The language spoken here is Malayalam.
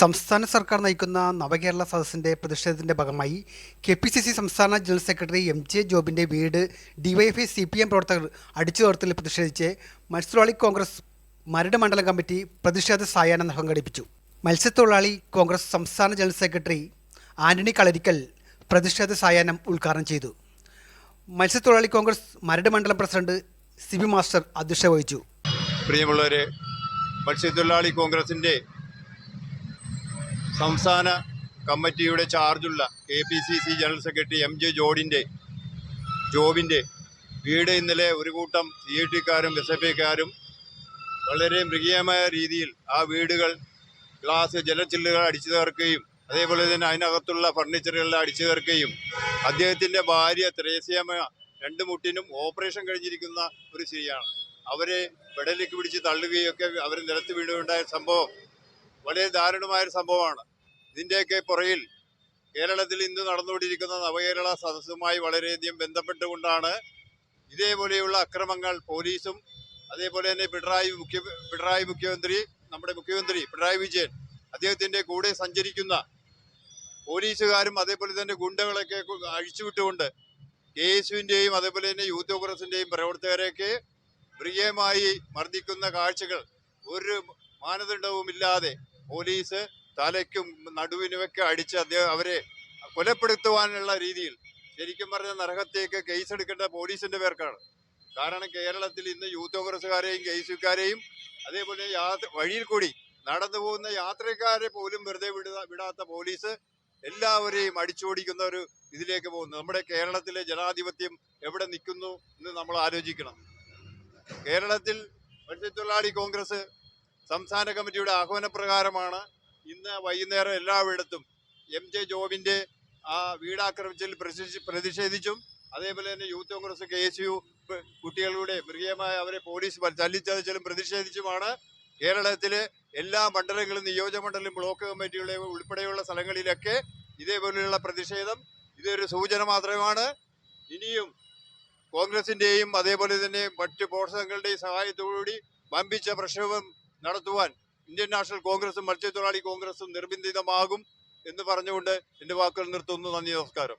സംസ്ഥാന സർക്കാർ നയിക്കുന്ന നവകേരള സദസ്സിന്റെ പ്രതിഷേധത്തിന്റെ ഭാഗമായി കെ പി സി സി സംസ്ഥാന ജനറൽ സെക്രട്ടറി എം ജെ ജോബിന്റെ വീട് ഡിവൈഎഫ്ഐ സി പി എം പ്രവർത്തകർ അടിച്ചു തുറത്തിൽ പ്രതിഷേധിച്ച് മത്സ്യത്തൊഴിലാളി കോൺഗ്രസ് മരട് മണ്ഡലം കമ്മിറ്റി പ്രതിഷേധ സായാഹ്നം സംഘടിപ്പിച്ചു. മത്സ്യത്തൊഴിലാളി കോൺഗ്രസ് സംസ്ഥാന ജനറൽ സെക്രട്ടറി ആന്റണി കളരിക്കൽ പ്രതിഷേധ സായാഹ്നം ഉദ്ഘാടനം ചെയ്തു. മത്സ്യത്തൊഴിലാളി കോൺഗ്രസ് മരട് മണ്ഡലം പ്രസിഡന്റ് സിബി മാസ്റ്റർ അധ്യക്ഷ വഹിച്ചു. പ്രിയമുള്ളവരെ മത്സ്യത്തൊഴിലാളി കോൺഗ്രസിന്റെ സംസ്ഥാന കമ്മിറ്റിയുടെ ചാർജുള്ള K P C C general secretary M J ജോഡിന്റെ ജോബിന്റെ വീട് ഇന്നലെ ഒരു കൂട്ടം സി ഐ ടിക്കാരും എസ് എഫ് ഐക്കാരും വളരെ മൃഗീയമായ രീതിയിൽ ആ വീടുകൾ ഗ്ലാസ് ജലച്ചില്ലുകൾ അടിച്ചു തീർക്കുകയും അതേപോലെ തന്നെ അതിനകത്തുള്ള ഫർണിച്ചറുകളിൽ അടിച്ചു തീർക്കുകയും അദ്ദേഹത്തിന്റെ ഭാര്യ ത്രേസ്യമ രണ്ട് മുട്ടിനും ഓപ്പറേഷൻ കഴിഞ്ഞിരിക്കുന്ന ഒരു സ്ത്രീയാണ്. അവരെ പെടലേക്ക് പിടിച്ച് തള്ളുകയൊക്കെ അവർ നിലത്ത് വീഴുകയുണ്ടായ സംഭവം വളരെ ദാരുണമായ ഒരു സംഭവമാണ്. ഇതിന്റെയൊക്കെ പുറയിൽ കേരളത്തിൽ ഇന്ന് നടന്നുകൊണ്ടിരിക്കുന്ന നവകേരള സദസ്സുമായി വളരെയധികം ബന്ധപ്പെട്ടുകൊണ്ടാണ് ഇതേപോലെയുള്ള അക്രമങ്ങൾ പോലീസും അതേപോലെ തന്നെ പിണറായി മുഖ്യ പിണറായി മുഖ്യമന്ത്രി നമ്മുടെ മുഖ്യമന്ത്രി പിണറായി വിജയൻ അദ്ദേഹത്തിന്റെ കൂടെ സഞ്ചരിക്കുന്ന പോലീസുകാരും അതേപോലെ തന്നെ ഗുണ്ടകളൊക്കെ അഴിച്ചുവിട്ടുകൊണ്ട് കെ എസുവിന്റെയും അതേപോലെ തന്നെ യൂത്ത് കോൺഗ്രസിന്റെയും പ്രവർത്തകരെയൊക്കെ പ്രിയമായി മർദ്ദിക്കുന്ന കാഴ്ചകൾ ഒരു മാനദണ്ഡവുമില്ലാതെ പോലീസ് തലയ്ക്കും നടുവിനുമൊക്കെ അടിച്ച് അദ്ദേഹം അവരെ കൊലപ്പെടുത്തുവാനുള്ള രീതിയിൽ ശരിക്കും പറഞ്ഞ നരകത്തേക്ക് കേസ് എടുക്കേണ്ട പോലീസിന്റെ പേർക്കാണ്. കാരണം കേരളത്തിൽ ഇന്ന് യൂത്ത് കോൺഗ്രസ്സുകാരെയും കേസുകാരെയും അതേപോലെ വഴിയിൽ കൂടി നടന്നു പോകുന്ന യാത്രക്കാരെ പോലും വെറുതെ വിടാത്ത പോലീസ് എല്ലാവരെയും അടിച്ചോടിക്കുന്ന ഒരു ഇതിലേക്ക് പോകുന്നു. നമ്മുടെ കേരളത്തിലെ ജനാധിപത്യം എവിടെ നിൽക്കുന്നു എന്ന് നമ്മൾ ആലോചിക്കണം. കേരളത്തിൽ മത്സ്യത്തൊഴിലാളി കോൺഗ്രസ് സംസ്ഥാന കമ്മിറ്റിയുടെ ആഹ്വാനപ്രകാരമാണ് ഇന്ന് വൈകുന്നേരം എല്ലായിടത്തും എം ജെ ജോബിന്റെ ആ വീടാക്രമിച്ചതിൽ പ്രതിഷേധി പ്രതിഷേധിച്ചും അതേപോലെ തന്നെ youth Congress K S U കുട്ടികളുടെ മൃഗീയമായ അവരെ പോലീസ് തല്ലിച്ചതച്ചാലും പ്രതിഷേധിച്ചുമാണ് കേരളത്തിലെ എല്ലാ മണ്ഡലങ്ങളും നിയോജകമണ്ഡലം ബ്ലോക്ക് കമ്മിറ്റികളെ ഉൾപ്പെടെയുള്ള സ്ഥലങ്ങളിലൊക്കെ ഇതേപോലെയുള്ള പ്രതിഷേധം. ഇതൊരു സൂചന മാത്രമാണ്. ഇനിയും കോൺഗ്രസിന്റെയും അതേപോലെ തന്നെ മറ്റ് പോഷകങ്ങളുടെയും സഹായത്തോടുകൂടി വമ്പിച്ച പ്രക്ഷോഭം നടത്തുവാൻ ഇന്ത്യൻ നാഷണൽ കോൺഗ്രസും മത്സ്യത്തൊഴിലാളി കോൺഗ്രസും നിർബന്ധിതമാകും എന്ന് പറഞ്ഞുകൊണ്ട് എന്റെ വാക്കുകൾ നിർത്തുന്നു. നന്ദി നമസ്കാരം.